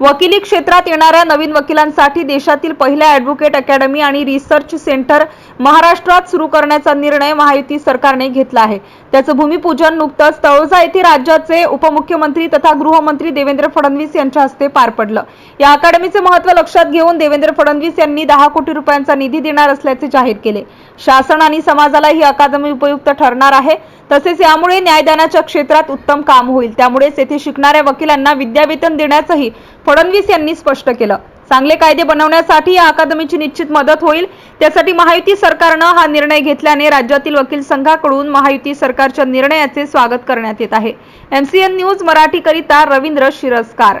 वकिली क्षेत्रात येणाऱ्या नवीन वकिलांसाठी देशातील पहिल्या ॲडव्होकेट अकॅडमी आणि रिसर्च सेंटर महाराष्ट्रात सुरू करण्याचा निर्णय महायुती सरकारने घेतला आहे. त्याचं भूमिपूजन नुकतंच तळोजा येथे राज्याचे उपमुख्यमंत्री तथा गृहमंत्री देवेंद्र फडणवीस यांच्या हस्ते पार पडलं. या अकादमीचे महत्त्व लक्षात घेऊन देवेंद्र फडणवीस यांनी दहा कोटी रुपयांचा निधी देणार असल्याचे जाहीर केले. शासन आणि समाजाला ही अकादमी उपयुक्त ठरणार आहे. तसेच यामुळे न्यायदानाच्या क्षेत्रात उत्तम काम होईल. त्यामुळेच येथे शिकणाऱ्या वकिलांना विद्यावेतन देण्याचंही फडणवीस यांनी स्पष्ट केलं. चांगले कायदे बनवण्यासाठी या अकादमीची निश्चित मदत होईल. त्यासाठी महायुती सरकारनं हा निर्णय घेतल्याने राज्यातील वकील संघाकडून महायुती सरकारच्या निर्णयाचे स्वागत करण्यात येत आहे. एमसीएन न्यूज मराठीकरिता रवींद्र शिरस्कार.